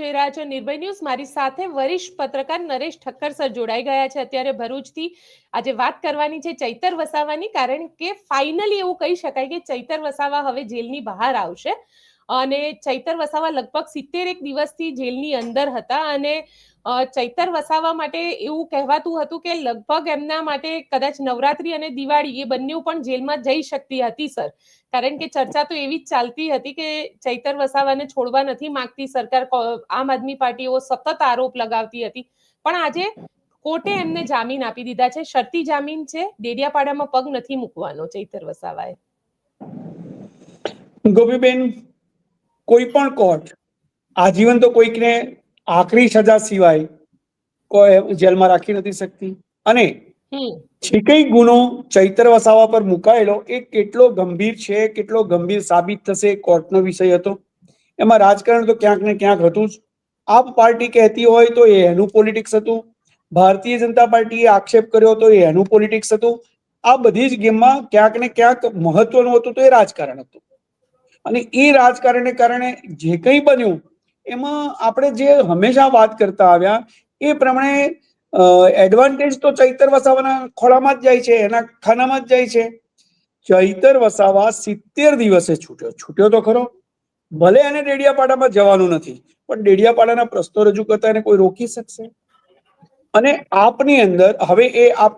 જોઈ રહ્યા છો નિર્ભય ન્યૂઝ. મારી સાથે વરિષ્ઠ પત્રકાર નરેશ ઠક્કર સર જોડાઈ ગયા છે. અત્યારે ભરૂચથી આજે વાત કરવાની છે ચૈતર વસાવાની, કારણ કે ફાઇનલી એવું કહી શકાય કે ચૈતર વસાવા હવે જેલની બહાર આવશે. અને ચૈતર વસાવા લગભગ સિત્તેર એક દિવસથી જેલની અંદર હતા અને ચૈતર વસાવા માટે એવું કહેવાતું હતું કે લગભગ એમના માટે કદાચ નવરાત્રી અને દિવાળી એ બંને પણ જેલમાં જઈ શકતી હતી, સર. કારણ કે ચર્ચા તો એવી જ ચાલતી હતી કે ચૈતર વસાવાને છોડવા નથી માંગતી સરકાર આમ આદમી પાર્ટીઓ સતત આરોપ લગાવતી હતી. પણ આજે કોર્ટે એમને જામીન આપી દીધા છે. શરતી જામીન છે. ડેડિયાપાડામાં પગ નથી મૂકવાનો ચૈતર વસાવાએ. ગોપીબેન કોઈ પણ કોર્ટ આજીવન તો કોઈકને આખરી સજા સિવાય કોઈ જેલમાં રાખી નથી શકતી. અને છે કઈ ગુનો ચૈતર વસાવા પર મુકાયેલો એ કેટલો ગંભીર છે કેટલો ગંભીર સાબિત થશે કોર્ટનો વિષય હતો. એમાં રાજકારણ તો ક્યાંક ને ક્યાંક હતું જ. આપ પાર્ટી કહેતી હોય તો એ એનું પોલિટિક્સ હતું. ભારતીય જનતા પાર્ટીએ આક્ષેપ કર્યો તો એ એનું પોલિટિક્સ હતું. આ બધી જ ગેમમાં ક્યાંક ને ક્યાંક મહત્વનું હતું તો એ રાજકારણ હતું. અને એ રાજકારણને કારણે જે કંઈ બન્યું, એમાં આપણે જે હંમેશા વાત કરતા આવ્યા, એ પ્રમાણે એડવાન્ટેજ તો ચૈતર વસાવાના ખોળામાં જ જાય છે, એના ખાનામાં જ જાય છે. ચૈતર વસાવા સિત્તેર દિવસે છૂટ્યો. છૂટ્યો તો ખરો. ભલે એને ડેડિયાપાડામાં જવાનું નથી, પણ ડેડિયાપાડાના પ્રશ્નો રજૂ કરતા એને કોઈ રોકી શકશે? અને આપની અંદર, હવે એ આપ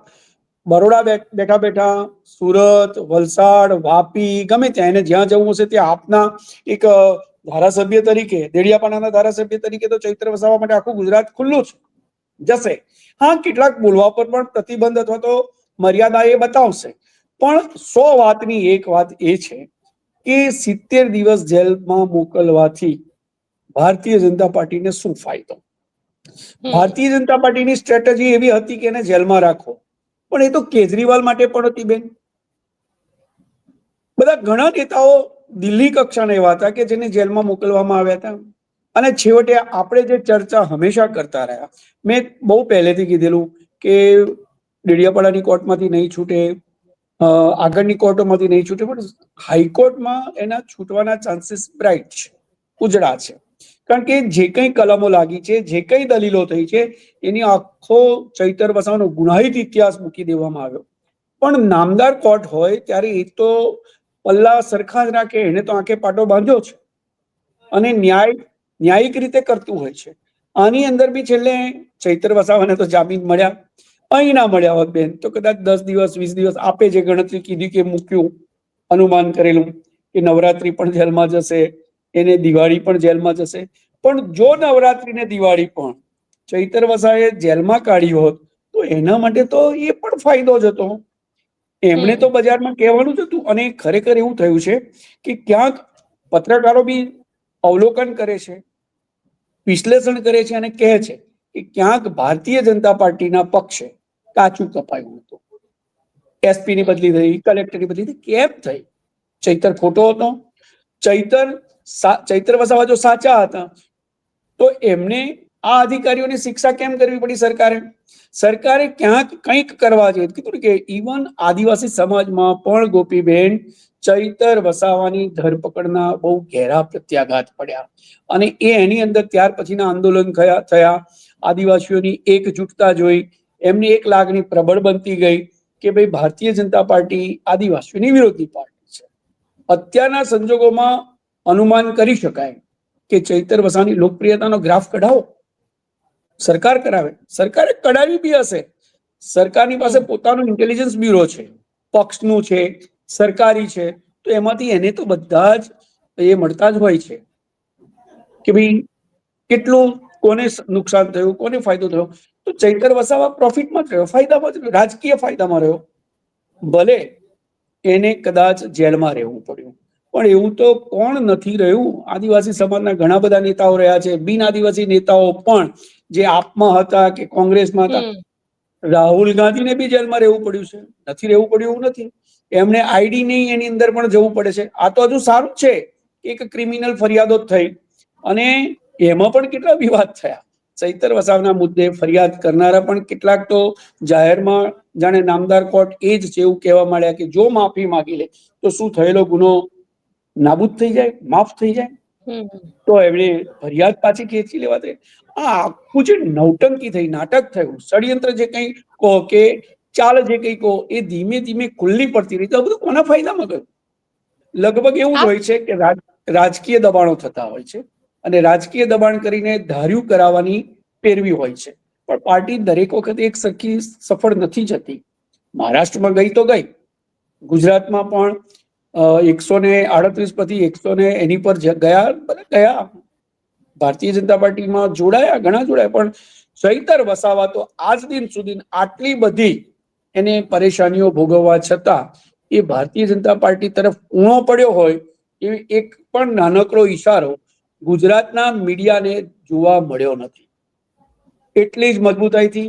બરોડા બેઠા બેઠા સુરત વલસાડ વાપી ગમે ત્યાં એને જ્યાં જવું હશે ત્યાં આપના એક ધારાસભ્ય તરીકે દેડિયાપાડાના ધારાસભ્ય તરીકે તો ચૈત્ર વસાવા માટે આખું ગુજરાત ખુલ્લું છે જશે. હા કેટલાક બોલવા પર પણ પ્રતિબંધ અથવા તો મર્યાદા એ બતાવશે. પણ સો વાતની એક વાત એ છે કે સિત્તેર દિવસ જેલમાં મોકલવાથી ભારતીય જનતા પાર્ટીને શું ફાયદો. ભારતીય જનતા પાર્ટીની સ્ટ્રેટેજી એવી હતી કે એને જેલમાં રાખો. પણ એ તો કેજરીવાલ માટે પણ હતી બેન. બધા ઘણા નેતાઓ દિલ્હી કક્ષાના એવા હતા કે જેને જેલમાં મોકલવામાં આવ્યા હતા. અને છેવટે આપણે જે ચર્ચા હંમેશા કરતા રહ્યા. મેં બહુ પહેલેથી કીધેલું કે ડેડિયાપાડાની કોર્ટમાંથી નહીં છૂટે આગળની કોર્ટોમાંથી નહીં છૂટે, પણ હાઈકોર્ટમાં એના છૂટવાના ચાન્સીસ બ્રાઇટ છે, ઉજળા છે. કારણ કે જે કંઈ કલમો લાગી છે, જે કંઈ દલીલો થઈ છે, એની આખો ચૈતર વસાવાનો ગુનાહિત ઇતિહાસ મૂકી દેવામાં આવ્યો. પણ નામદાર કોર્ટ હોય ત્યારે એ તો પલ્લા સરખા જ રાખે, એને તો આંખે પાટો બાંધ્યો છે. અને ન્યાય, ન્યાયિક રીતે કરતું હોય છે. આની અંદર બી છેલ્લે ચૈતર વસાવાને તો જામીન મળ્યા. અહીં ના મળ્યા હોત બેન, તો કદાચ દસ દિવસ, વીસ દિવસ આપે જે ગણતરી કીધી કે મૂક્યું, અનુમાન કરેલું કે નવરાત્રી પણ જેલમાં જશે એને દિવાળી પણ જેલમાં જશે. પણ જો નવરાત્રી ને દિવાળી પણ ચૈતર વસાએ જેલમાં કાઢી હોત, તો એના માટે તો એ પણ ફાયદો જ હતો. એમણે તો બજારમાં કહેવાનું જ હતું, અને ખરેખર એવું થયું છે કે ક્યાંક પત્રકારો બી અવલોકન કરે છે, વિશ્લેષણ કરે છે અને કહે છે કે ક્યાંક ભારતીય જનતા પાર્ટીના પક્ષે કાચું કપાયું હતું. એસપી ની બદલી થઈ, કલેક્ટરની બદલી થઈ, કેમ થઈ? ચૈતર ખોટો હતો. ચૈતર ચૈત્ર વસાવા સાચા હતા, તો એમને આ અધિકારીઓની શિક્ષા કેમ કરવી પડી સરકારે? સરકારે ક્યાંક કંઈક કરવા જોઈએ. કીધું કે ઇવન આદિવાસી સમાજમાં પણ ગોપીબેન ચૈતર વસાવાની ધરપકડના બહુ ઘેરા પ્રત્યાઘાત પડ્યા. અને એ એની અંદર ત્યાર પછીના આંદોલન થયા થયા. આદિવાસીઓની એકજૂટતા જોઈ. એમની એક લાગણી પ્રબળ બનતી ગઈ કે ભાઈ, ભારતીય જનતા પાર્ટી આદિવાસીઓની વિરોધી પાર્ટી છે. અત્યારના સંજોગોમાં અનુમાન કરી શકાય કે ચૈતર વસાવાની લોકપ્રિયતાનો ગ્રાફ કઢાવો. સરકાર કરાવે સરકારે કઢાવી બી હશે. સરકારની પાસે પોતાનું ઇન્ટેલિજન્સ બ્યુરો છે. પક્ષનું છે. સરકારી છે. તો એમાંથી એને તો બધા જ એ મળતા જ હોય છે. કે ભાઈ કેટલું કોને નુકસાન થયું, કોને ફાયદો થયો? તો ચૈતર વસાવા પ્રોફિટમાં રહ્યો ફાયદામાં રહ્યો, રાજકીય ફાયદામાં રહ્યો. ભલે એને કદાચ જેલમાં રહેવું પડ્યું. પણ એવું તો કોણ નથી રહ્યું? આદિવાસી સમાજના ઘણા બધા નેતાઓ રહ્યા છે. બિન આદિવાસી નેતાઓ પણ જે આપમાં હતા કે કોંગ્રેસમાં હતા. રાહુલ ગાંધીને બી જેલમાં રહેવું પડ્યું છે. નથી રહેવું પડ્યું એવું નથી. એમને આઈડી નહીં એની અંદર પણ જવું પડે છે. આ તો હજુ સારું છે એક ક્રિમિનલ ફરિયાદો થઈ. અને એમાં પણ કેટલા વિવાદ થયા? ચૈતર વસાવના મુદ્દે ફરિયાદ કરનારા પણ કેટલાક તો જાહેરમાં જાણે નામદાર કોર્ટ એ જ છે એવું કહેવા માંડ્યા કે જો માફી માંગી લે તો શું થયેલો ગુનો નાબૂદ થઈ જાય માફ થઈ જાય. તો એમણે ફરિયાદ પાછી ખેંચી લેવા દે. આ આખું જે નવટંકી થઈ નાટક થયું ષડયંત્ર જે કંઈ કહો કે ચાલ જે કંઈ કહો એ ધીમે ધીમે ખુલ્લી પડતી રહી. તો આ બધું કોના ફાયદામાં ગયું? લગભગ એવું જ હોય છે કે રાજકીય દબાણો થતા હોય છે અને રાજકીય દબાણ કરીને ધાર્યું કરાવવાની પેરવી હોય છે. પણ પાર્ટી દરેક વખતે એક સરખી સફળ નથી જતી. મહારાષ્ટ્રમાં ગઈ તો ગઈ. ગુજરાતમાં પણ એકસો ને આડત્રીસ પછી એકસો ને એની પર ગયા ગયા. ભારતીય જનતા પાર્ટીમાં જોડાયા, ઘણા જોડાયા, પણ ચૈતર વસાવા તો આજ દિન સુધી આટલી બધી એને પરેશાનીઓ ભોગવવા છતાં એ ભારતીય જનતા પાર્ટી તરફ ઊણો પડ્યો હોય એવી એક પણ નાનકડો ઈશારો ગુજરાતના મીડિયાને જોવા મળ્યો નથી. એટલી જ મજબૂતાઈથી,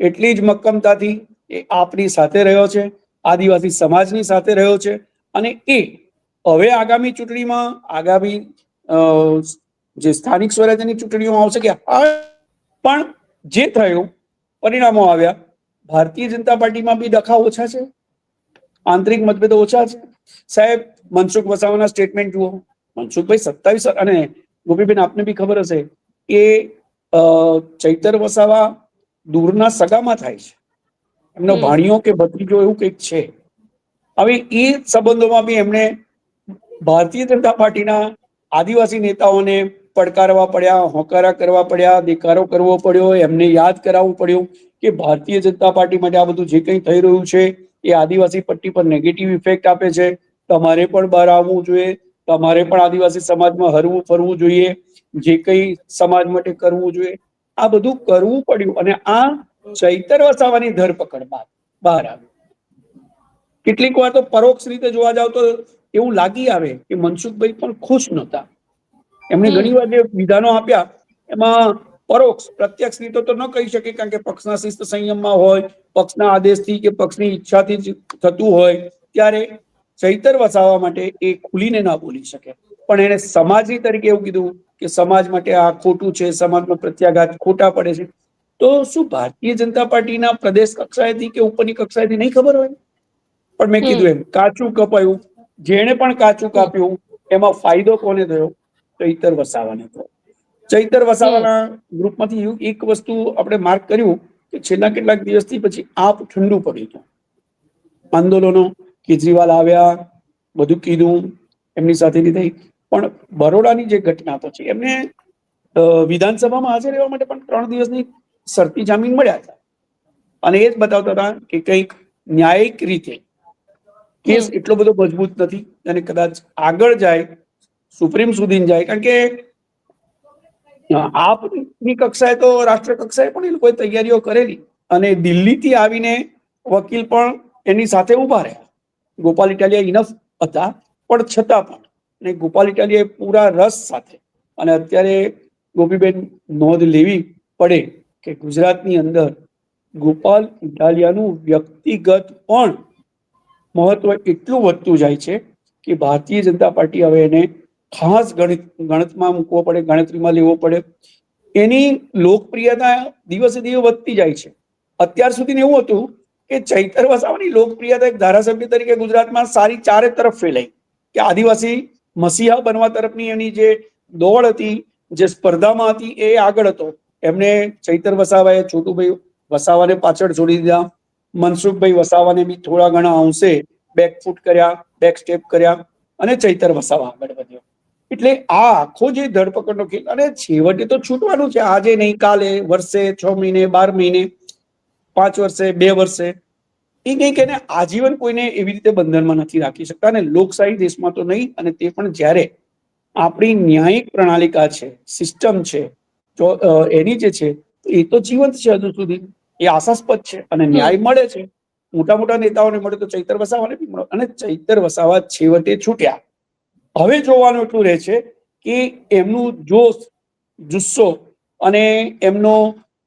એટલી જ મક્કમતાથી એ આપની સાથે રહ્યો છે, આદિવાસી સમાજની સાથે રહ્યો છે અને એ હવે આગામી ચૂંટણીમાં આગામી જે સ્થાનિક સ્વરાજ્યની ચૂંટણીઓ આવશે કે પણ જે થયું પરિણામો આવ્યા ભારતીય જનતા પાર્ટીમાં બી ડખા ઓછા છે આંતરિક મતભેદો ઓછા છે. સાહેબ મનસુખ વસાવાના સ્ટેટમેન્ટ જુઓ. મનસુખભાઈ સત્તાવીસ અને ગોપીબેન આપને બી ખબર હશે કે ચૈતર વસાવા દૂરના સગામાં થાય છે. એમનો ભાણિયો કે ભત્રીજો એવું કંઈક છે. હવે એ સંબંધોમાં બી એમણે ભારતીય જનતા પાર્ટીના આદિવાસી નેતાઓને પડકારવા પડ્યા, હોકારા કરવા પડ્યા દેકારો કરવો પડ્યો, એમને યાદ કરાવવું પડ્યું કે ભારતીય જનતા પાર્ટી માટે આ બધું જે કંઈ થઈ રહ્યું છે એ આદિવાસી પટ્ટી પર નેગેટિવ ઇફેક્ટ આપે છે. તમારે પણ બહાર આવવું જોઈએ, તમારે પણ આદિવાસી સમાજમાં હરવું ફરવું જોઈએ, જે કંઈ સમાજ માટે કરવું જોઈએ, આ બધું કરવું પડ્યું અને આ ચૈતર વસાવાની ધરપકડ બાદ બહાર આવી કેટલીક વાર તો પરોક્ષ રીતે જોવા જાવ તો એવું લાગી આવે કે મનસુખભાઈ પણ ખુશ નહોતા. એમણે ઘણી વાર જે વિધાનો આપ્યા એમાં પરોક્ષ પ્રત્યક્ષ રીતે તો ન કહી શકે કારણ કે પક્ષના શિસ્ત સંયમમાં હોય પક્ષના આદેશથી કે પક્ષની ઈચ્છાથી જ થતું હોય ત્યારે ચૈતર વસાવવા માટે એ ખુલીને ના બોલી શકે. પણ એને સમાજની તરીકે એવું કીધું કે સમાજ માટે આ ખોટું છે સમાજનો પ્રત્યાઘાત ખોટા પડે છે. તો શું ભારતીય જનતા પાર્ટીના પ્રદેશ કક્ષાએથી કે ઉપરની કક્ષાએથી નહીં ખબર હોય? પણ મેં કીધું એમ, કાચું કપાયું, જેણે પણ કાચું કાપ્યું, એમાં ફાયદો કોને થયો? ચૈતર વસાવાને થયો. ચૈતર વસાવાના ગ્રુપમાંથી એક વસ્તુ આપણે માર્ક કર્યું કે છેલ્લા કેટલાક દિવસથી પછી આપ ઠંડુ પડ્યું હતું આંદોલનો, કેજરીવાલ આવ્યા, બધું કીધું, એમની સાથેની થઈ. પણ બરોડાની જે ઘટના પછી એમને વિધાનસભામાં હાજર રહેવા માટે પણ ત્રણ દિવસની શરતી જામીન મળ્યા હતા. અને એ જ બતાવતા હતા કે કંઈક ન્યાયિક રીતે કેસ એટલો બધો મજબૂત નથી અને કદાચ આગળ જાય, સુપ્રીમ સુધી જાય, કારણ કે આપની કક્ષાએ તો રાષ્ટ્ર કક્ષાએ પણ એ લોકોએ તૈયારીઓ કરેલી અને દિલ્હીથી આવીને વકીલ પણ એની સાથે ઊભા રહ્યા. ગોપાલ ઇટાલિયા ઇનફ હતા, પણ છતાં પણ. અને ગોપાલ ઇટાલિયાએ પૂરા રસ સાથે અને અત્યારે ગોપીબેન નોંધ લેવી પડે કે ગુજરાતની અંદર ગોપાલ ઇટાલિયાનું વ્યક્તિગત પણ મહત્વ એટલું વધતું જાય છે કે ભારતીય જનતા પાર્ટી હવે એને ખાસ ગણિત, ગણતમાં મૂકવો પડે, ગણતરીમાં લેવો પડે. એની લોકપ્રિયતા દિવસે દિવસે વધતી જાય છે. અત્યાર સુધી એવું હતું કે ચૈતર વસાવાની લોકપ્રિયતા એક ધારાસભ્ય તરીકે ગુજરાતમાં સારી ચારે તરફ ફેલાઈ. કે આદિવાસી મસીહા બનવા તરફની એની જે દોડ હતી, જે સ્પર્ધામાં હતી એ આગળ હતો. એમને ચૈતર વસાવાએ, છોટુભાઈ વસાવાને પાછળ છોડી દીધા. મનસુખભાઈ વસાવાને બી થોડા ઘણા અંશે બેકફૂટ કર્યા બેક સ્ટેપ કર્યા અને ચૈતર વસાવા આગળ વધ્યો. એટલે આ આખો જે ધરપકડનો ખેલ, અને છેવટે તો છૂટવાનું છે, આજે નહીં, કાલે, વર્ષે, છ મહિને, બાર મહિને, પાંચ વર્ષે, બે વર્ષે, એ કંઈક એને આજીવન કોઈને એવી રીતે બંધનમાં નથી રાખી શકતા, અને લોકશાહી દેશમાં તો નહીં, અને તે પણ જ્યારે આપણી ન્યાયિક પ્રણાલિકા છે સિસ્ટમ છે એની જે છે, એ તો જીવંત છે હજુ સુધી. એ આશાસ્પદ છે અને ન્યાય મળે છે. મોટા મોટા નેતાઓને મળે તો ચૈતર વસાવાને બી મળે. અને ચૈતર વસાવા છેવટે છૂટ્યા. હવે જોવાનું એટલું રહે છે કે એમનું જોશ જુસ્સો અને એમનો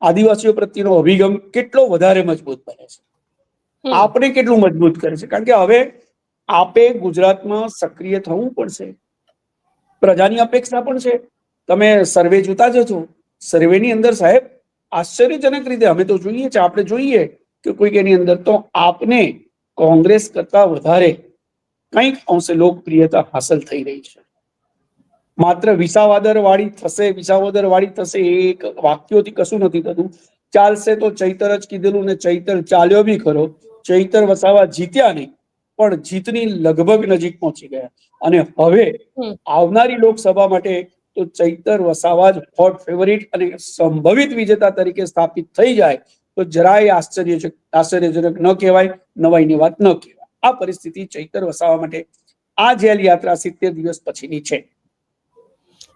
આદિવાસીઓ પ્રત્યેનો અભિગમ કેટલો વધારે મજબૂત બને છે. આપણે કેટલું મજબૂત કરે છે? કારણ કે હવે આપે ગુજરાતમાં સક્રિય થવું પડશે પ્રજાની અપેક્ષા પણ છે. તમે સર્વે જોતા જજો સર્વેની અંદર સાહેબ આશ્ચર્યજનક રીતે અમે તો જોઈએ છે આપણે જોઈએ કે કોઈક એની અંદર તો આપને કોંગ્રેસ કરતા વધારે કંઈક અંશે લોકપ્રિયતા હાંસલ થઈ રહી છે. માત્ર વિસાવાદર વાળી થશે વિસાવાદર વાળી થશે એક વાક્યોથી કશું નથી થતું. ચાલશે તો ચૈતર જ કીધેલું ને ચૈતર ચાલ્યો બી ખરો. ચૈતર વસાવા જીત્યા નહીં પણ જીતની લગભગ નજીક પહોંચી ગયા. અને હવે આવનારી લોકસભા માટે તો ચૈતર વસાવા જ હોટ ફેવરિટ અને સંભવિત વિજેતા તરીકે સ્થાપિત થઈ જાય તો જરાય આશ્ચર્ય આશ્ચર્યજનક ન કહેવાય નવાઈની વાત ન કહેવાય. આ પરિસ્થિતિ ચૈતર વસાવા માટે આ જેલ યાત્રા સિત્તેર દિવસ પછીની છે.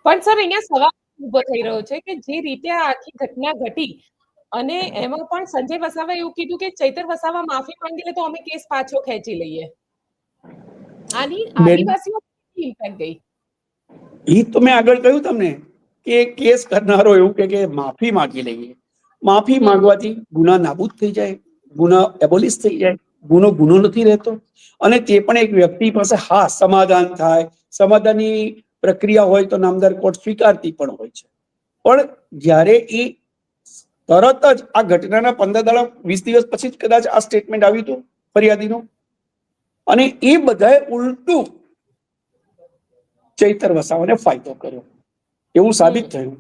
પણ સર અહીંયા સવાલ ઊભો થઈ રહ્યો છે કે જે રીતે આ આખી ઘટના ઘટી અને એમાં પણ સંજય વસાવા એવું કીધું કે ચૈતર વસાવા માફી માંગી લે તો અમે કેસ પાછો ખેંચી લઈએ. આની આદિવાસીઓ ઇમ્પેક્ટ ગઈ? એ તો મેં આગળ કહ્યું તમને કે કેસ કરનારો એવું કે માફી માંગી લઈએ. માફી માંગવાથી ગુના નાબૂદ થઈ જાય, ગુના એબોલિશ થઈ જાય, ગુનો ગુનો નથી રહેતો. અને તે પણ એક વ્યક્તિ પાસે હા, સમાધાન થાય. સમાધાનની પ્રક્રિયા હોય તો નામદાર કોર્ટ સ્વીકારતી પણ હોય છે. પણ જ્યારે એ તરત જ આ ઘટનાના પંદર દાડા, વીસ દિવસ પછી જ કદાચ આ સ્ટેટમેન્ટ આવ્યું હતું ફરિયાદીનું. અને એ બધાએ ઉલટું ચૈતર વસાવાને ફાયદો કર્યો. એવું સાબિત થયું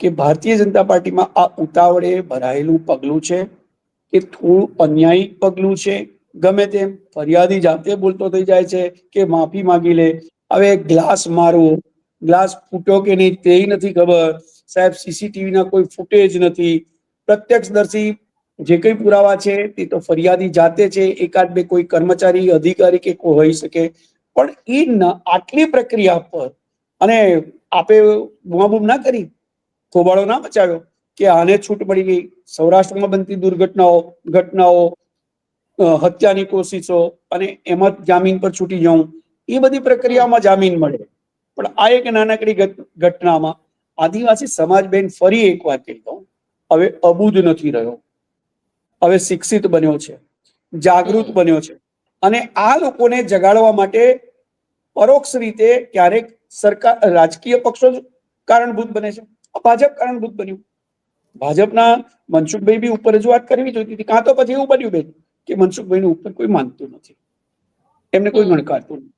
કે ભારતીય જનતા પાર્ટીમાં આ ઉતાવળે ભરાયેલું પગલું છે કે થોડું અન્યાયી પગલું છે. ગમે તેમ ફરિયાદી જાતે બોલતો થઈ જાય છે કે માફી માંગી લે. હવે ગ્લાસ મારવો ગ્લાસ ફૂટ્યો કે નહીં તે નથી ખબર. સાહેબ સીસીટીવી ના કોઈ ફૂટેજ નથી. પ્રત્યક્ષદર્શી જે કઈ પુરાવા છે તે તો ફરિયાદી જાતે છે. એકાદ બે કોઈ કર્મચારી અધિકારી કે કોઈ હોઈ શકે. પણ એ આટલી પ્રક્રિયા પર, અને આપે બૂમાબૂમ ના કરી થોબાળો ના બચાવ્યો કે આને છૂટ મળી ગઈ સૌરાષ્ટ્રમાં બનતી દુર્ઘટનાઓ, ઘટનાઓ હત્યાની કોશિશો અને એમાં જામીન પર છૂટી જવું એ બધી પ્રક્રિયામાં જામીન મળે. પણ આ એક નાનકડી ઘટનામાં આદિવાસી સમાજ બેન ફરી એક વાર કહી દઉં, હવે અબુદ નથી રહ્યો. હવે શિક્ષિત બન્યો છે, જાગૃત બન્યો છે. અને આ લોકોને જગાડવા માટે પરોક્ષ રીતે ક્યારેક સરકાર, રાજકીય પક્ષો જ કારણભૂત બને છે. ભાજપ કારણભૂત બન્યું. ભાજપના મનસુખભાઈ બી ઉપર રજૂઆત કરવી જોઈતી હતી. કાં તો પછી એવું બન્યું બેન કે મનસુખભાઈ ઉપર કોઈ માનતું નથી. એમને કોઈ. ગણકારતું નથી.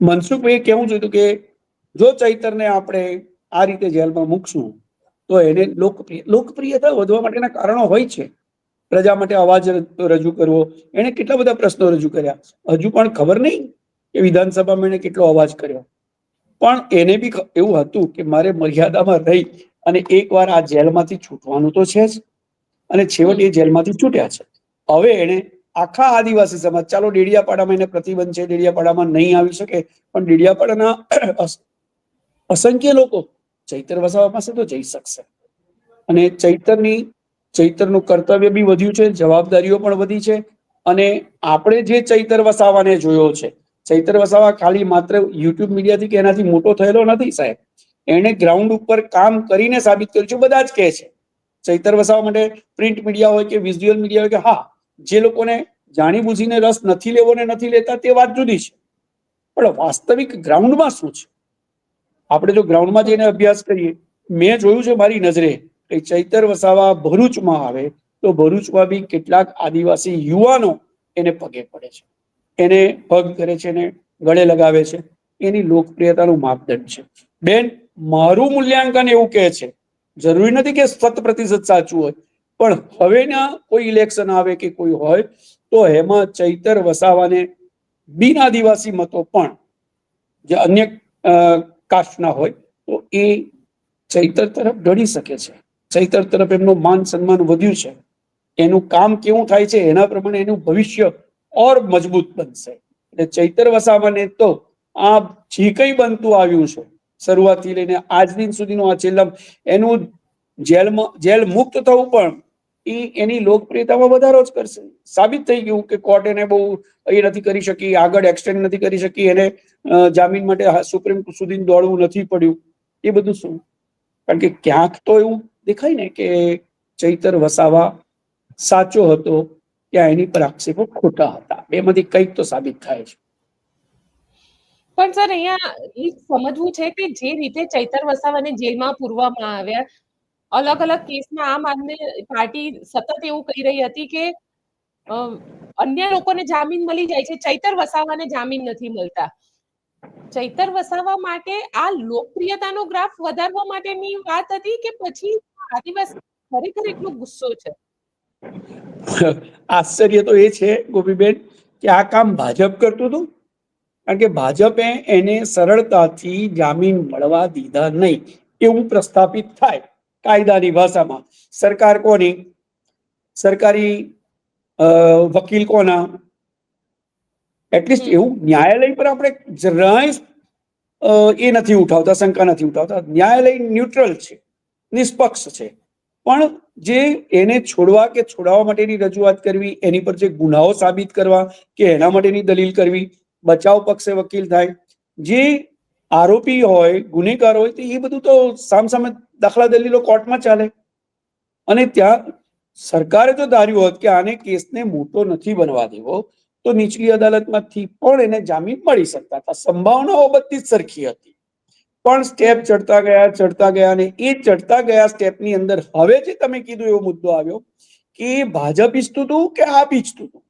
મનસુખભાઈ કેવું જોઈતું કે જો ચૈતરને આપણે આ રીતે જેલમાં મૂકશું, તો એને લોકપ્રિય, લોકપ્રિયતા વધવા માટેના કારણો હોય છે. પ્રજા માટે અવાજ રજૂ કરવો. એને કેટલા બધા પ્રશ્નો રજૂ કર્યા. હજુ પણ ખબર નહીં કે વિધાનસભામાં એને કેટલો અવાજ કર્યો. પણ એને બી એવું હતું કે મારે મર્યાદામાં રહી અને એકવાર આ જેલમાંથી છૂટવાનું તો છે જ. અને છેવટે એ જેલમાંથી છૂટ્યા છે. હવે એણે આખા આદિવાસી સમાજ ચાલો ડેડિયાપાડામાં એને પ્રતિબંધ છે ડેડિયાપાડામાં નહીં આવી શકે પણ ડેડિયાપાડાના અસંખ્ય લોકો ચૈતર વસાવા પાસે તો જઈ શકશે. અને ચૈતરની ચૈતરનું કર્તવ્ય બી વધ્યું છે, જવાબદારીઓ પણ વધી છે અને આપણે જે ચૈતર વસાવાને જોયો છે, ચૈતર વસાવા ખાલી માત્ર યુટ્યુબ મીડિયાથી કે એનાથી મોટો થયેલો નથી સાહેબ. એણે ગ્રાઉન્ડ ઉપર કામ કરીને સાબિત કર્યું છે, બધા જ કહે છે. ચૈતર વસાવા માટે પ્રિન્ટ મીડિયા હોય કે વિઝ્યુઅલ મીડિયા હોય કે હા, જે લોકોને જાણી બુજીને રસ નથી લેવો ને નથી લેતા તે વાત જુદી છે. પણ વાસ્તવિક ગ્રાઉન્ડમાં શું છે? આપણે જો ગ્રાઉન્ડમાં જઈને અભ્યાસ કરીએ, મેં જોયું છે મારી નજરે કે ચૈતર વસાવા ભરૂચમાં આવે, તો ભરૂચમાં બી કેટલાક આદિવાસી યુવાનો એને પગે પડે છે. એને પગ કરે છે એને ગળે લગાવે છે. એની લોકપ્રિયતાનું માપદંડ છે. બેન, મારું મૂલ્યાંકન એવું કહે છે, જરૂરી નથી કે શત પ્રતિશત સાચું હોય, પણ હવેના કોઈ ઇલેક્શન આવે કે કોઈ હોય, તો એમાં ચૈતર વસાવાને બિન આદિવાસી મતો પણ જે અન્ય કાસ્ટના હોય, તો એ ચૈતર તરફ ઢળી શકે છે. ચૈતર તરફ એમનું માન સન્માન વધ્યું છે. એનું કામ કેવું થાય છે એના પ્રમાણે એનું ભવિષ્ય ઓર મજબૂત બનશે. એટલે ચૈતર વસાવાને તો આ જે કંઈ બનતું આવ્યું છે. શરૂઆતથી લઈને આજ દિન સુધીનું આ છેલ્લા એનું જેલમાં, જેલ મુક્ત થવું પણ એ એની લોકપ્રિયતામાં વધારો જ કરશે. સાબિત થઈ ગયું કે કોર્ટ એને બહુ એ નથી કરી શકી, આગળ એક્સટેન્ડ નથી કરી શકી, એને જામીન માટે સુપ્રીમ સુધી દોડવું નથી પડ્યું. એ બધું શું? કારણ કે ક્યાંક તો એવું દેખાય ને કે ચૈતર વસાવા સાચો હતો ત્યાં એની પર આક્ષેપો ખોટા હતા. બેમાંથી કંઈક તો સાબિત થાય છે. પણ સર, અહીંયા એ સમજવું છે કે જે રીતે ચૈતર વસાવાને જેલમાં પૂરવામાં આવ્યા, અલગ અલગ કેસમાં આમ આદમી પાર્ટી સતત એવું કહી રહી હતી કે અન્ય લોકોને જામીન મળી જાય છે, ચૈતર વસાવાને જામીન નથી મળતા. ચૈતર વસાવા માટે આ લોકપ્રિયતાનો ગ્રાફ વધારવા માટેની વાત હતી કે પછી આદિવાસી ખરેખર એટલો ગુસ્સો છે? આશ્ચર્ય તો એ છે, ગોપીબેન, કે આ કામ ભાજપ કરતું હતું? કારણ કે ભાજપે એને સરળતાથી જામીન મળવા દીધા નહીં એવું પ્રસ્થાપિત થાય કાયદાની ભાષામાં. સરકાર કોની? સરકારી વકીલ કોના? એટલીસ્ટ એવું ન્યાયાલય પર આપણે જરાય એ નથી ઉઠાવતા, શંકા નથી ઉઠાવતા. ન્યાયાલય ન્યુટ્રલ છે. નિષ્પક્ષ છે. પણ જે એને છોડવા કે છોડાવવા માટેની રજૂઆત કરવી, એની પર જે ગુનાઓ સાબિત કરવા કે એના માટેની દલીલ કરવી, બચાવ પક્ષે વકીલ થાય, જે આરોપી હોય, ગુનેગાર હોય, તો એ બધું તો સામસામે દાખલા દલીલો કોર્ટમાં ચાલે. અને ત્યાં સરકારે તો ધાર્યું હોત કે આને કેસને મોટો નથી બનવા દેવો, તો નીચલી અદાલતમાંથી પણ એને જામીન મળી શકતા હતા. સંભાવનાઓ બધી જ સરખી હતી. પણ સ્ટેપ ચડતા ગયા ચડતા ગયા અને એ ચડતા ગયા સ્ટેપની અંદર હવે જે તમે કીધું એવો મુદ્દો આવ્યો કે ભાજપ ઈચ્છતું હતું કે આપ ઈચ્છતું હતું?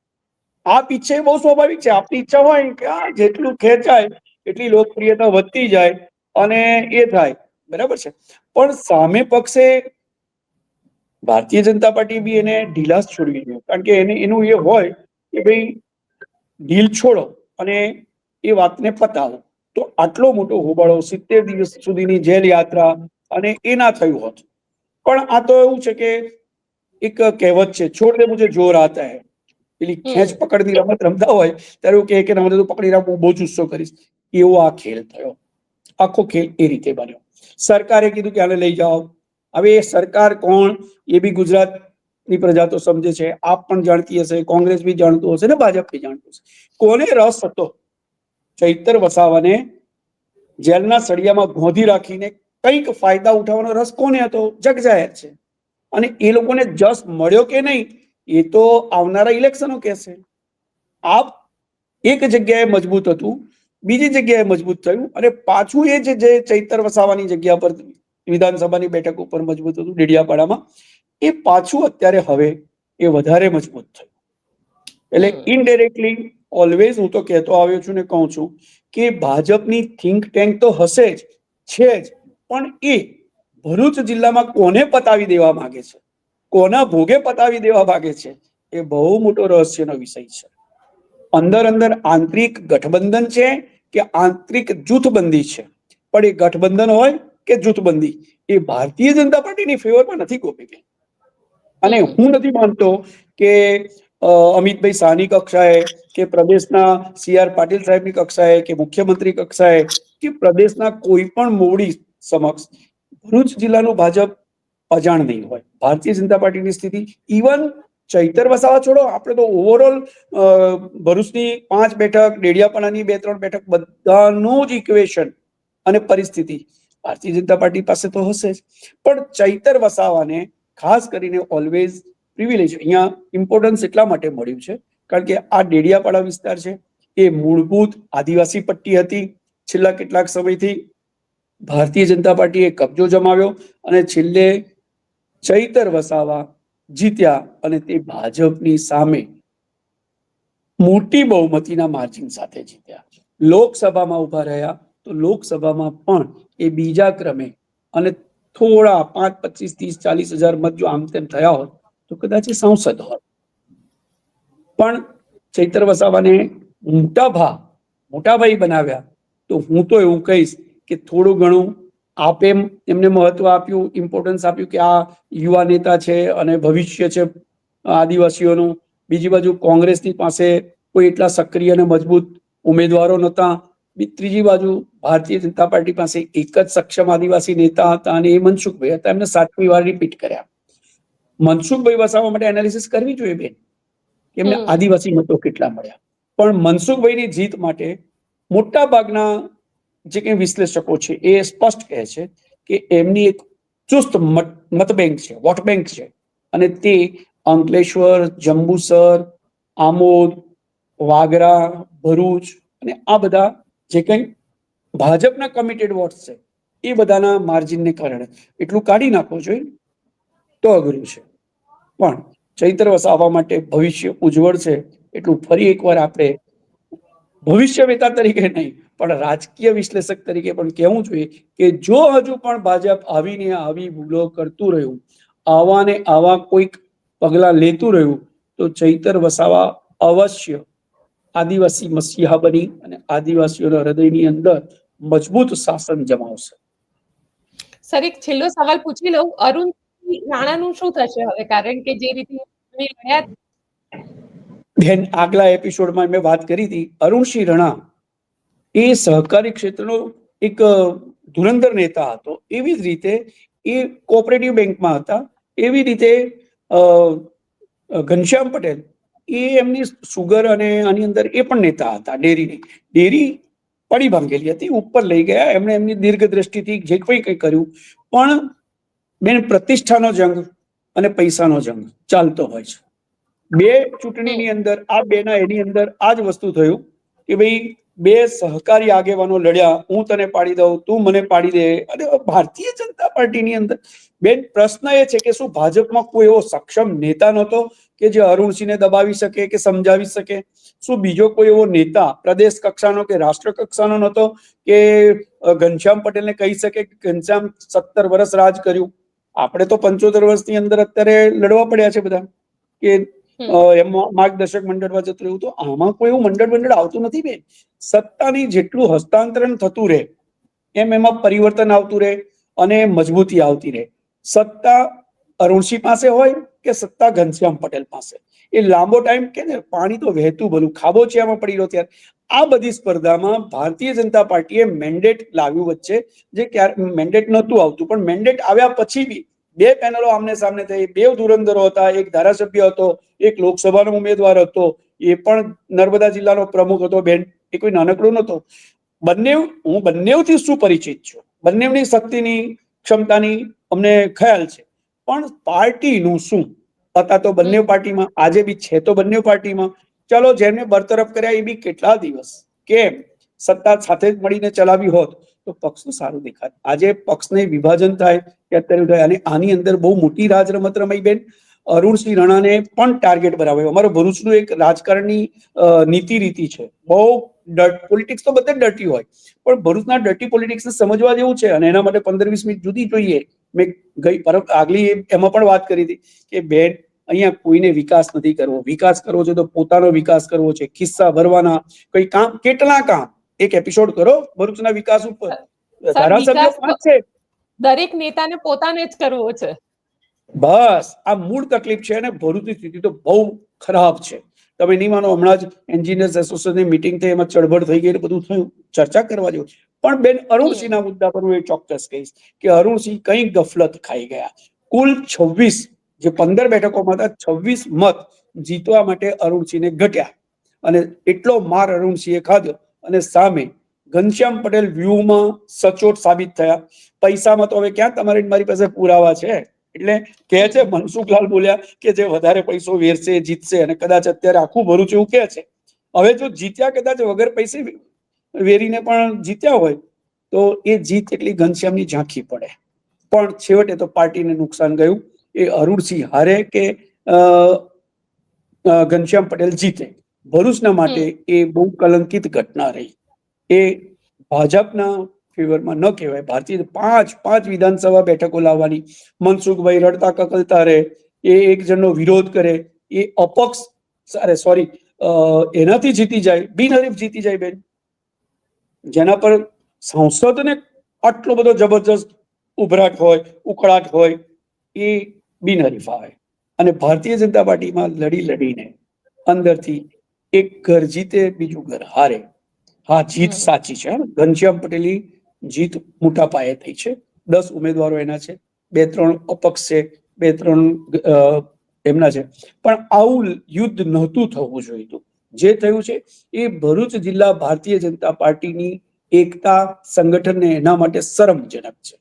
આપ ઈચ્છે બહુ સ્વાભાવિક છે. આપની ઈચ્છા હોય કે આ જેટલું ખેંચાય, એટલી લોકપ્રિયતા વધતી જાય અને એ થાય. બરાબર છે? પણ સામે પક્ષે ભારતીય જનતા પાર્ટી બી એને ઢીલાસ છોડવી જોઈએ. કારણ કે એને, એનું એ હોય કે ભાઈ ઢીલ છોડો અને એ વાતને પતાવો. તો આટલો મોટો હોબાળો સિત્તેર દિવસ સુધીની જેલ યાત્રા અને એ ના થયું હોત. પણ આ તો એવું છે કે એક કહેવત છે છોડ દે મુજે જોર આતા હે. પેલી ખેંચ પકડની રમત રમતા હોય ત્યારે એવું કહે કે મને તો પકડી રાખું બહુ જુસ્સો કરીશ. એવો આ ખેલ થયો. આખો ખેલ એ રીતે બન્યો. સરકારે કીધું કે આને લઈ જાઓ. હવે એ સરકાર કોણ એ બી ગુજરાતની પ્રજા તો સમજે છે. આપ પણ જાણતી હશે કોંગ્રેસ બી જાણતું હશે ને ભાજપ બી જાણતું હશે. કોને રસ હતો? ચૈતર વસાવાને જેલના સળિયામાં ગોંધી રાખીને કંઈક ફાયદા ઉઠાવવાનો રસ કોને હતો? જગજાહેર છે. અને એ લોકોને જસ મળ્યો કે નહીં એ તો આવનારા ઇલેક્શનો કહેશે. આપ એક જગ્યાએ મજબૂત હતું બીજી જગ્યાએ મજબૂત થયું અને પાછું એ જે ચૈતર વસાવાની જગ્યા પર વિધાનસભાની બેઠક ઉપર મજબૂત હતું ડેડિયાપાડામાં એ પાછું અત્યારે હવે એ વધારે મજબૂત થયું. એટલે. ઇનડાયરેક્ટલી ઓલવેઝ હું તો કહેતો આવ્યો છું ને કહું છું કે ભાજપની થિંક ટેન્ક તો હશે જ, છે જ, પણ એ ભરૂચ જિલ્લામાં કોને પતાવી દેવા માંગે છે? કોના ભોગે પતાવી દેવા માંગે છે? એ બહુ મોટો રહસ્યનો વિષય છે. અંદર અંદર આંતરિક ગઠબંધન છે કે આંતરિક જૂથબંધી છે? પણ એ ગઠબંધન હોય કે જૂથબંધી? એ ભારતીય જનતા પાર્ટીની ફેવરમાં નથી ગોપી અને હું નથી માનતો કે અમિતભાઈ સાની કક્ષાએ કે પ્રદેશના સી આર પાટીલ સાહેબની કક્ષાએ કે મુખ્યમંત્રી કક્ષાએ કે પ્રદેશના કોઈ પણ મોવડી સમક્ષ ભરૂચ જિલ્લાનું ભાજપ અજાણ નહીં હોય. ભારતીય જનતા પાર્ટીની સ્થિતિ ઇવન ચૈતર વસાવા છોડો, આપણે તો ઓવરઓલ ભરૂચની પાંચ બેઠક, ડેડિયાપાડાની બે ત્રણ બેઠક બધાનું જ ઇક્વેશન અને પરિસ્થિતિ ભારતીય જનતા પાર્ટી પાસે તો હશે જ. પણ ચૈતર વસાવાને ખાસ કરીને ઓલવેઝ પ્રિવિલેજ અહીંયા ઇમ્પોર્ટન્સ એટલા માટે મળ્યું છે, કારણ કે આ ડેડિયાપાડા વિસ્તાર છે, એ મૂળભૂત આદિવાસી પટ્ટી હતી. છેલ્લા કેટલાક સમયથી ભારતીય જનતા પાર્ટીએ કબજો જમાવ્યો અને છેલ્લે ચૈતર વસાવા જીત્યા અને તે ભાજપની સામે મોટી બહુમતીના માર્જિન સાથે જીત્યા. લોકસભામાં ઊભા રહ્યા, તો લોકસભામાં પણ એ બીજા ક્રમે અને થોડા પાંચ, પચીસ, ત્રીસ, ચાલીસ હજાર મત જો આમ તેમ થયા હોત તો કદાચ એ સાંસદ હોત પણ ચૈતર વસાવાને મોટા ભા, મોટા ભાઈ બનાવ્યા, તો હું તો એવું કહીશ કે થોડું ઘણું આપે એમને મહત્વ આપ્યું ઇમ્પોર્ટન્સ આપ્યું કે આ યુવા નેતા છે અને ભવિષ્ય છે આદિવાસીઓનું. બીજી બાજુ કોંગ્રેસની પાસે કોઈ એટલા સક્રિય અને મજબૂત ઉમેદવારો નહોતા. ત્રીજી બાજુ ભારતીય જનતા પાર્ટી પાસે એક જ સક્ષમ આદિવાસી નેતા હતા અને એ મનસુખભાઈ હતા. એમને સાતમી વાર રિપીટ કર્યા. મનસુખભાઈ વસાવા માટે એનાલિસિસ કરવી જોઈએ બેન એમને આદિવાસી મતો કેટલા મળ્યા? પણ મનસુખભાઈની જીત માટે મોટા ભાગના જે કંઈ વિશ્લેષકો છે એ સ્પષ્ટ કહે છે કે એમની એક ચુસ્ત મત મત છે વોટ બેંક છે. અને તે અંકલેશ્વર જંબુસર આમોદ વાગરા ભરૂચ અને આ બધા જે કંઈ ભાજપના કમિટેડ વોટ્સ છે એ બધાના માર્જિનને કારણે. એટલું કાઢી નાખવું જોઈએ તો અઘરું છે. પણ ચૈત્ર વસાવવા માટે ભવિષ્ય ઉજ્જવળ છે, એટલું ફરી એકવાર આપણે ભવિષ્યવેતા તરીકે નહીં, પણ રાજકીય વિશ્લેષક તરીકે પણ કહેવું જોઈએ કે જો હજુ પણ ભાજપ આવીને આવી ભૂલો કરતું રહ્યું આવા આવા કોઈક પગલાં લેતું રહ્યું, તો ચૈતર વસાવા અવશ્ય આદિવાસી મસીહા બની અને આદિવાસીઓના હૃદયની અંદર મજબૂત શાસન જમાવશે. સર, એક છેલ્લો સવાલ પૂછી લઉં. અરુણ રાણાનું શું થશે હવે? કારણ કે જે રીતે બેન આગલા એપિસોડમાં મેં વાત કરી હતી, અરુણસિંહ રણા એ સહકારી ક્ષેત્રનો એક ધુરંધર નેતા હતો. એવી જ રીતે એ કોઓપરેટિવ બેંકમાં હતા. એવી રીતે ઘનશ્યામ પટેલ એ એમની સુગર અને આની અંદર એ પણ નેતા હતા ડેરીની. ડેરી પડી ભાંગેલી હતી, ઉપર લઈ ગયા. એમણે એમની દીર્ઘ દ્રષ્ટિથી જે કંઈ કંઈ કર્યું. પણ બેન, પ્રતિષ્ઠાનો જંગ અને પૈસાનો જંગ ચાલતો હોય છે. બે ચૂંટણીની અંદર, આ બેના એની અંદર આ જ વસ્તુ થયું કે ભાઈ બે સહકારી આગેવાનો લડ્યા, હું તને પાડી દઉં, તું મને પાડી દે. અને ભારતીય જનતા પાર્ટીની અંદર, બેન, પ્રશ્ન એ છે કે શું ભાજપમાં કોઈ એવો સક્ષમ નેતા નહોતો કે જે અરુણસિંહને દબાવી શકે, કે સમજાવી શકે? શું બીજો કોઈ એવો નેતા પ્રદેશ કક્ષાનો કે રાષ્ટ્ર કક્ષાનો નહોતો કે ઘનશ્યામ પટેલને કહી શકે કે ઘનશ્યામ સત્તર વર્ષ રાજ કર્યું? આપણે તો પંચોતેર વર્ષની અંદર અત્યારે લડવા પડ્યા છે બધા કે એમાં માર્ગદર્શક મંડળમાં જતું રહ્યું તો આમાં કોઈ એવું મંડળ મંડળ આવતું નથી બેન. સત્તાની જેટલું હસ્તાંતરણ થતું રહે એમ એમાં પરિવર્તન આવતું રહે અને મજબૂતી આવતી રહે. સત્તા અરુણસિંહ પાસે હોય કે સત્તા ઘનશ્યામ પટેલ પાસે? એ લાંબો ટાઈમ કે ને પાણી તો વહેતું ભલું, ખાબોચિયામાં પડી રહ્યો ત્યારે. આ બધી સ્પર્ધામાં ભારતીય જનતા પાર્ટીએ મેન્ડેટ લાવ્યું વચ્ચે, જે ક્યારે મેન્ડેટ નહોતું આવતું, પણ મેન્ડેટ આવ્યા પછી બી બે પેનલો આમને સામને થઈ. બે ધુરંધરો હતા, એક ધારાસભ્ય હતો, એક લોકસભાનો ઉમેદવાર હતો. એ પણ નર્મદા જિલ્લાનો પ્રમુખ હતો, બેન. એ કોઈ નાનકડો નહોતો. બંને, હું બંનેથી સુપરિચિત છું. બંનેની શક્તિની, ક્ષમતાની અમને ખ્યાલ છે. પણ પાર્ટીનું શું? હતા તો બંને પાર્ટીમાં આજે બી છે તો બંને પાર્ટીમાં. ચલો જેમને બરતરફ કર્યા એ બી કેટલા દિવસ? કેમ? સત્તા સાથે જ મળીને ચલાવી હોત તો પક્ષનું સારું દેખાત. આજે પક્ષને વિભાજન થાય કે અત્યારે થાય અને આની અંદર બહુ મોટી રાજ રમત રમાઈ બેન. અરુણસિંહ રણાને પણ ટાર્ગેટ બનાવ્યો. અમારો ભરૂચનું એક રાજકારણની નીતિ રીતિ છે. બહુ પોલિટિક્સ તો બધે ડર્ટી હોય. પણ ભરૂચના ડર્ટી પોલિટિક્સને સમજવા જેવું છે અને એના માટે પંદર વીસ મિનિટ જુદી જોઈએ. મેં ગઈ પરમ આગલી એમાં પણ વાત કરી હતી કે બેન અહીંયા કોઈને વિકાસ નથી કરવો. વિકાસ કરવો છે તો પોતાનો વિકાસ કરવો છે. ખિસ્સા ભરવાના કઈ કામ કેટલા કામ? એક એપિસોડ કરો ભરૂચના વિકાસ ઉપર. ધારાસભ્ય પાંચ છે? દરેક નેતાને પોતાને જ કરવો છે. બસ આ મૂળ તકલીફ છે અને ભરૂચની સ્થિતિ તો બહુ ખરાબ છે. તમે નહીં માનો હમણાં જ એન્જિનિયર્સ એસોસિએશનની મીટિંગ થઈ એમાં ચળબળ થઈ ગઈ બધું થયું. ચર્ચા કરવા જેવું. પણ બેન અરુણસિંહના મુદ્દા પર હું એ ચોક્કસ કહીશ કે અરુણસિંહ કઈ ગફલત ખાઈ ગયા. કુલ છવ્વીસ જે પંદર બેઠકોમાં હતા છવ્વીસ મત જીતવા માટે અરુણસિંહને ઘટ્યા. અને એટલો માર અરુણસિંહે ખાધો. અને સામે ઘનશ્યામ પટેલ વ્યૂહમાં સચોટ સાબિત થયા. પૈસામાં તો હવે ક્યાં તમારી મારી પાસે પુરાવા છે? એટલે કહે છે મનસુખલાલ બોલ્યા કે જે વધારે પૈસો વેરશે જીતશે અને કદાચ અત્યારે આખું ભરું છે એવું કહે છે. હવે જો જીત્યા કદાચ વગર પૈસે વેરીને પણ જીત્યા હોય, તો એ જીત એટલી ઘનશ્યામની ઝાંખી પડે. પણ છેવટે તો પાર્ટીને નુકસાન ગયું. એ અરુણસિંહ હારે કે ઘનશ્યામ પટેલ જીતે. ભરૂચના માટે એ બહુ કલંકિત ઘટના રહી. એ ભાજપના ફેવરમાં ન કહેવાય, ભારતીય પાંચ પાંચ વિધાનસભા બેઠકો લાવવાની, મનસુખભાઈ રડતા કકલતા રહે, એ એક જણનો વિરોધ કરે, એ અપક્ષ, અરે સોરી એનાથી જીતી જાય, બિનહરીફ જીતી જાય બેન. જેના પર સંસદને આટલો બધો જબરજસ્ત ઉભરાટ હોય ઉકળાટ હોય એ બિનહરીફ આવે અને ભારતીય જનતા પાર્ટીમાં લડી લડીને અંદરથી એક ઘર જીતે બીજું ઘર હારે. હા જીત સાચી છે ઘનશ્યામ પટેલની જીત મોટા પાયે થઈ છે. દસ ઉમેદવારો એના છે બે ત્રણ અપક્ષ છે બે ત્રણ એમના છે. પણ આવું યુદ્ધ નહોતું થવું જોઈતું જે થયું છે, એ ભરૂચ જિલ્લા ભારતીય જનતા પાર્ટીની એકતા સંગઠનને એના માટે શરમજનક છે.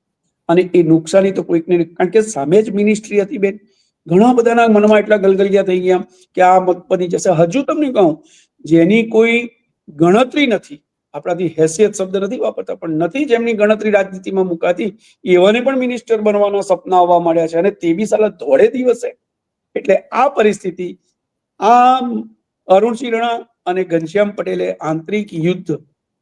અને એ નુકસાની તો કોઈકને કારણ કે સામે જ મિનિસ્ટ્રી હતી બેન. ઘણા બધાના મનમાં એટલા ગલગલિયા થઈ ગયા કે આ મત જશે. હજુ તમને કહું, જેની કોઈ ગણતરી નથી, આપણાથી હેસિયત શબ્દ નથી વાપરતા, પણ નથી જેમની ગણતરી રાજનીતિમાં મુકાતી, એવાને પણ મિનિસ્ટર બનવાના સપના આવવા માંડ્યા છે. અને તે બી સાલા ધોળે દિવસે. એટલે આ પરિસ્થિતિ આ અરુણસિંહ રણા અને ઘનશ્યામ પટેલે આંતરિક યુદ્ધ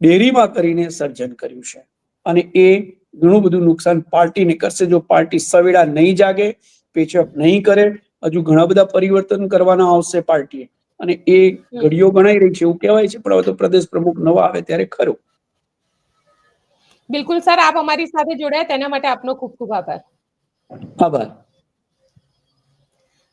ડેરીમાં કરીને સર્જન કર્યું છે. અને એ ઘણું બધું નુકસાન પાર્ટીને કરશે. જો પાર્ટી સવેડા નહીં જાગે પેચઅપ નહીં કરે હજુ ઘણા બધા પરિવર્તન કરવાના આવશે પાર્ટીએ. અને એ ઘડીઓ ગણાઈ રહી છે. એવું કહેવાય છે પણ હવે તો પ્રદેશ પ્રમુખ નવા આવે ત્યારે ખરું. બિલકુલ સર. આપ અમારી સાથે જોડાયા. તેના માટે આપનો ખૂબ ખૂબ આભાર. આભાર.